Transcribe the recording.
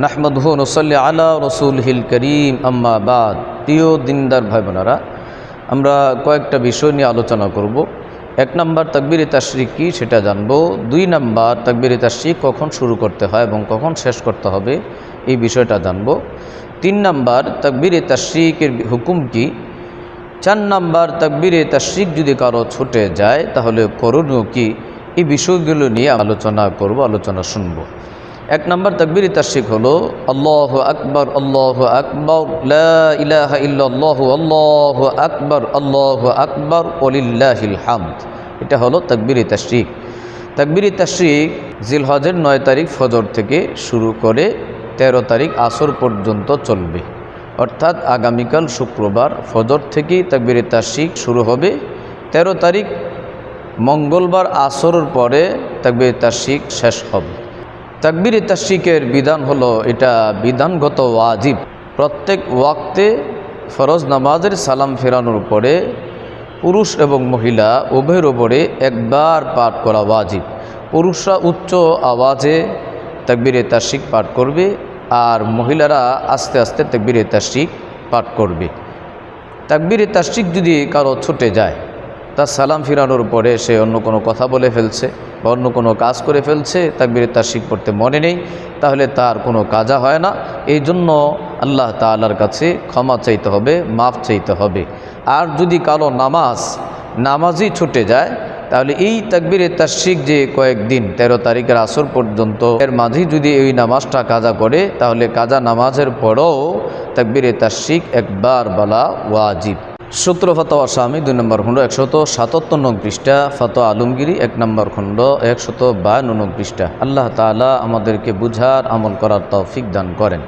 নাহমদহ নসল্লি আলা রসুল হিল করিম আম্মাবাদ প্রিয় দিনদার ভাই বোনেরা আমরা কয়েকটা বিষয় নিয়ে আলোচনা করব। এক নাম্বার তাকবির তাশরিক কী সেটা জানব। দুই নাম্বার তাকবির তাশরিক কখন শুরু করতে হয় এবং কখন শেষ করতে হবে এই বিষয়টা জানব। তিন নাম্বার তাকবির তাশরিকের হুকুম কী? চার নাম্বার তাকবিরে তাশরিক যদি কারও ছুটে যায় তাহলে করণীয় কি? এই বিষয়গুলো নিয়ে আলোচনা করব, আলোচনা শুনব। এক নম্বর তাকবির তাশরিক হলো, আল্লাহ আকবর আল্লাহ আকবর ইলাহা ইল্লাল্লাহ, আল্লাহ আকবর আল্লাহ আকবর ওলিল্লাহিল হামদ। এটা হলো তাকবির তাশরিক। তাকবির তাশরিক জিলহজের নয় তারিখ ফজর থেকে শুরু করে ১৩ তারিখ আসর পর্যন্ত চলবে। অর্থাৎ আগামীকাল শুক্রবার ফজর থেকে তাকবিরে তাশরিক শুরু হবে। ১৩ তারিখ মঙ্গলবার আসরের পরে তাকবির তাশরিক শেষ হবে। তাকবির তাশরিকের বিধান হলো এটা বিধানগত ওয়াজিব। প্রত্যেক ওয়াক্তে ফরজ নামাজের সালাম ফেরানোর পরে পুরুষ এবং মহিলা উভয়ের ওপরে একবার পাঠ করা ওয়াজিব। পুরুষরা উচ্চ আওয়াজে তাকবিরে তাশরিক পাঠ করবে আর মহিলারা আস্তে আস্তে তাকবিরে তাশরিক পাঠ করবে। তাকবিরে তাশরিক যদি কারও ছুটে যায় তার সালাম ফিরানোর পরে সে অন্য কোনো কথা বলে ফেলছে বা অন্য কোনো কাজ করে ফেলছে, তাকবিরে তাশরিক পড়তে মনে নেই, তাহলে তার কোনো কাজা হয় না। এই জন্য আল্লাহ তালার কাছে ক্ষমা চাইতে হবে, মাফ চাইতে হবে। আর যদি কালো নামাজ, নামাজই ছুটে যায়, তাহলে এই তাকবিরে তাশরিক যে কয়েকদিন, তেরো তারিখের আসর পর্যন্ত, এর মাঝেই যদি এই নামাজটা কাজা করে, তাহলে কাজা নামাজের পরেও তাকবিরে তাশরিক একবার বলা ওয়াজিব। সূত্র ফতোয়া স্বামী, দুই নম্বর খণ্ড একশত সাতাত্তর নং পৃষ্ঠা, ফতোয়া আলমগিরি এক নম্বর খণ্ড একশত বায়ান্ন নং পৃষ্ঠা। আল্লাহ তালা আমাদেরকে বুঝার আমল করার তৌফিক দান করেন।